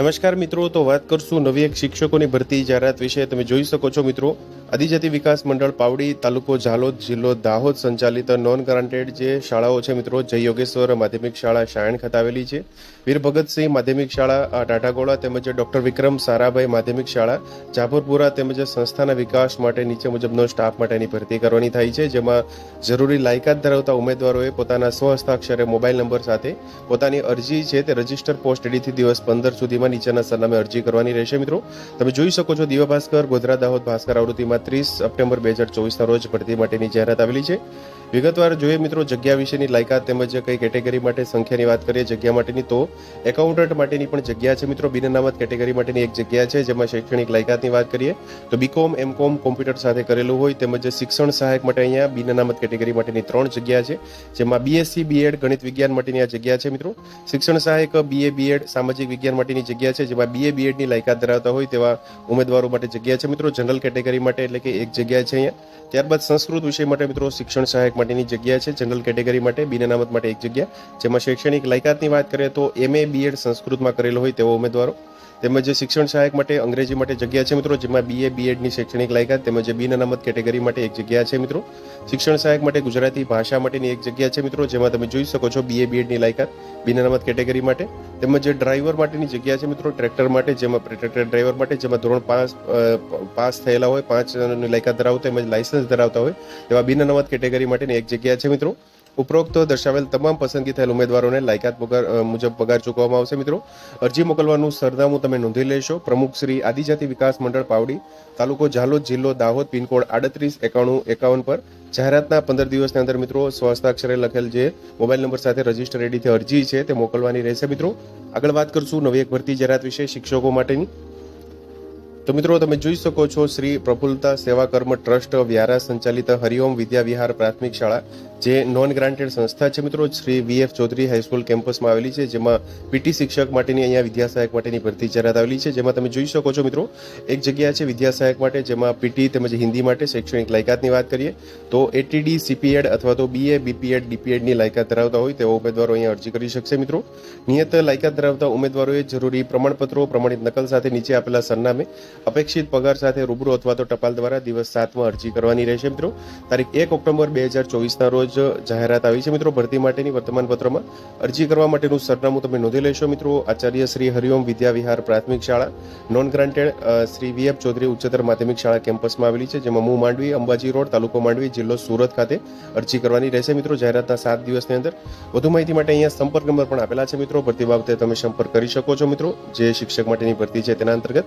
નમસ્કાર મિત્રો, તો વાત કરશું નવી એક શિક્ષકોની ભરતી જાહેરાત વિશે. તમે જોઈ શકો છો મિત્રો આદિજાતિ વિકાસ મંડળ પાવડી તાલુકો ઝાલોદ જિલ્લો દાહોદ સંચાલિત નોન ગ્રાન્ટેડ જે શાળાઓ છે મિત્રો, જય માધ્યમિક શાળા શાયણ ખાતે આવેલી છે. વીર ભગતસિંહ માધ્યમિક શાળા ટાટાગોળા તેમજ ડોક્ટર વિક્રમ સારાભાઈ માધ્યમિક શાળા જાપુરપુરા તેમજ સંસ્થાના વિકાસ માટે નીચે મુજબનો સ્ટાફ માટેની ભરતી કરવાની થાય છે, જેમાં જરૂરી લાયકાત ધરાવતા ઉમેદવારોએ પોતાના સ્વહસ્તાક્ષરે મોબાઈલ નંબર સાથે પોતાની અરજી છે તે રજિસ્ટર પોસ્ટ એડીથી દિવસ પંદર સુધીમાં નીચેના સરનામે અરજી કરવાની રહેશે મિત્રો. તમે જોઈ શકો છો દિવા ભાસ્કર, ગોધરા દાહોદ ભાસ્કર આવૃત્તિમાં ત્રીસ સપ્ટેમ્બર બે હજાર ચોવીસના રોજ ભરતી માટેની જાહેરાત આવેલી છે. વિગતવાર જોઈએ મિત્રો, જગ્યા વિશેની લાયકાત તેમજ કઈ કેટેગરી માટે સંખ્યાની વાત કરીએ, જગ્યા માટેની તો એકાઉન્ટન્ટ માટેની પણ જગ્યા છે મિત્રો. બિન અનામત કેટેગરી માટેની એક જગ્યા છે, જેમાં શૈક્ષણિક લાયકાતની વાત કરીએ, તો બીકોમ એમકોમ કોમ્પ્યુટર સાથે કરેલું હોય તેમજ શિક્ષણ સહાયક માટે અહીંયા બિન અનામત કેટેગરી માટેની ત્રણ જગ્યા છે, જેમાં બીએસસી બીએડ ગણિત વિજ્ઞાન માટેની આ જગ્યા છે મિત્રો. શિક્ષણ સહાયક બીએ બીએડ સામાજિક વિજ્ઞાન માટેની જગ્યા છે, જેમાં બીએ બીએડની લાયકાત ધરાવતા હોય તેવા ઉમેદવારો માટે જગ્યા છે મિત્રો. જનરલ કેટેગરી માટે એટલે કે એક જગ્યા છે અહીંયા. ત્યારબાદ સંસ્કૃત વિષય માટે મિત્રો શિક્ષણ સહાયક માટેની જગ્યા છે. જનરલ કેટેગરી માટે, બિન અનામત માટે એક જગ્યા. જેમાં શૈક્ષણિક લાયકાતની વાત કરીએ તો એમએ બીએડ સંસ્કૃતમાં કરેલો હોય તેવો ઉમેદવારો. તેમજ શિક્ષણ સહાયક માટે અંગ્રેજી માટે જગ્યા છે મિત્રો, જેમાં બીએ બીએડની શૈક્ષણિક લાયકાત તેમજ બિન અનામત કેટેગરી માટે એક જગ્યા છે મિત્રો. શિક્ષણ સહાયક માટે ગુજરાતી ભાષા માટેની એક જગ્યા છે મિત્રો, જેમાં તમે જોઈ શકો છો બીએ બીએડની લાયકાત બિન અનામત કેટેગરી માટે. તેમજ ડ્રાઈવર માટેની જગ્યા છે મિત્રો, ટ્રેક્ટર માટે, જેમાં ટ્રેક્ટર ડ્રાઈવર માટે, જેમાં ધોરણ પાંચ પાસ થયેલા હોય પાંચની લાયકાત ધરાવતા તેમજ લાયસન્સ ધરાવતા હોય તેવા બિન અનામત કેટેગરી માટેની એક જગ્યા છે મિત્રો. ઉપરોક્ત દર્શાવેલ તમામ પસંદગી થયેલ ઉમેદવારોને લાયકાત પગાર મુજબ પગાર ચૂકવવામાં આવશે. મિત્રો, અરજી મોકલવાનું સરનામું તમે નોંધી લેશો. પ્રમુખ શ્રી આદિજાતિ વિકાસ મંડળ પાવડી, તાલુકો ઝાલોદ જિલ્લો દાહોદ, પિનકોડ આડત્રીસ એકાણું એકાવન પર. જાહેરાતના પંદર દિવસની અંદર, મિત્રો સ્વહસ્તાક્ષરે લખેલ જે મોબાઈલ નંબર સાથે રજિસ્ટર એડીથી અરજી છે, તે મોકલવાની રહેશે. મિત્રો, આગળ વાત કરશું નવી એક ભરતી જાહેરાત વિશે શિક્ષકો માટેની. તો મિત્રો, તમે જોઈ શકો છો, શ્રી પ્રફુલ્લતા સેવા કર્મ ટ્રસ્ટ વ્યારા સંચાલિત હરિઓમ વિદ્યા વિહાર પ્રાથમિક શાળા. જે નોન ગ્રાન્ટેડ સંસ્થા છે મિત્રો, શ્રી વીએફ ચૌધરી હાઈસ્કૂલ કેમ્પસમાં આવેલી છે, જેમાં પીટી શિક્ષક માટેની અહીંયા વિદ્યા સહાયક માટેની ભરતી જાહેરાત આવેલી છે, જેમાં તમે જોઈ શકો છો મિત્રો, એક જગ્યા છે વિદ્યા સહાયક માટે, જેમાં પીટી તેમજ હિન્દી માટે શૈક્ષણિક લાયકાતની વાત કરીએ, તો એટીડી સીપીએડ અથવા તો બીએ બીપીએડ ડીપીએડની લાયકાત ધરાવતા હોય તેવા ઉમેદવારો અહીંયા અરજી કરી શકશે મિત્રો. નિયત લાયકાત ધરાવતા ઉમેદવારોએ જરૂરી પ્રમાણપત્રો, પ્રમાણિત નકલ સાથે નીચે આપેલા સરનામે, અપેક્ષિત પગાર સાથે રૂબરૂ અથવા તો ટપાલ દ્વારા દિવસ સાતમાં અરજી કરવાની રહેશે મિત્રો. તારીખ એક ઓક્ટોબર બે હજાર ચોવીસના રોજ જાહેરાત આવી છે મિત્રો ભરતી માટેની વર્તમાનપત્રમાં. અરજી કરવા માટેનું સરનામું તમે નોંધી લેશો મિત્રો. આચાર્ય શ્રી હરિઓમ વિદ્યા વિહાર પ્રાથમિક શાળા, non granted Shri VF Chaudhari ઉચ્ચતર માધ્યમિક શાળા કેમ્પસમાં આવેલી છે, જેમાં મુ માંડવી, અંબાજી રોડ, તાલુકો માંડવી, જિલ્લો સુરત ખાતે અરજી કરવાની રહેશે મિત્રો. જાહેરાતના સાત દિવસની અંદર. વધુ માહિતી માટે અહીંયા સંપર્ક નંબર પણ આપેલા છે મિત્રો. ભરતી બાબતે તમે સંપર્ક કરી શકો છો મિત્રો. જે શિક્ષક માટેની ભરતી છે તેના અંતર્ગત